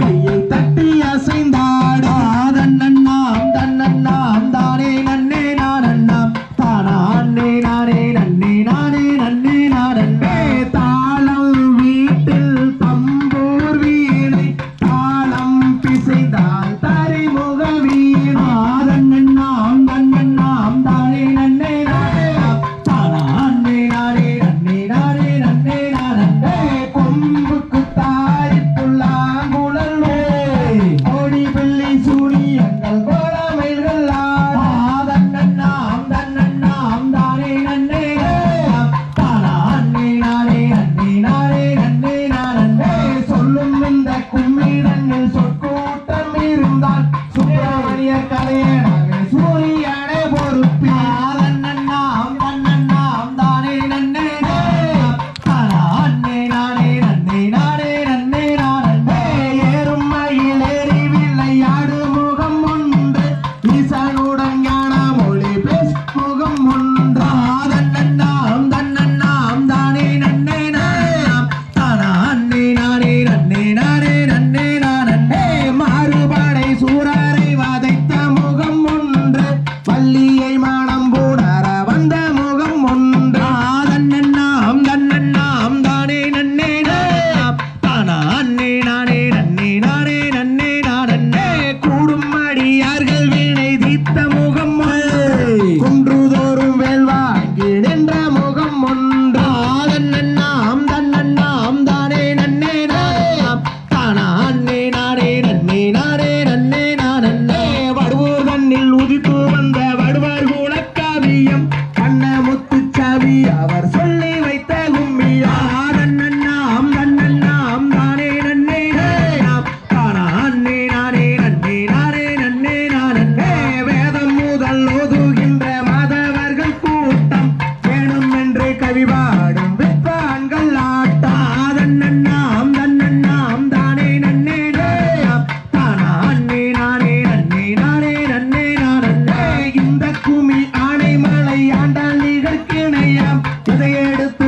கையை தட்டி அசைந்த அவர் சொல்லி வைத்த கும்மியா நன்னாம் நன்னாம் நானே நன்னே நாம் தானா அன்னே நானே நன்னே நானே நன்னே நானே. வேதம் முதல் ஓதுகின்ற மாதவர்கள் கூட்டம் வேணும் என்று கவிபாடும் விற்பான்கள் ஆட்டாதன் நன்னாம் நன்னாம் தானே நன்னே நாம் தானா அன்னே நானே நிகழ்கிணைய இதை எடுத்து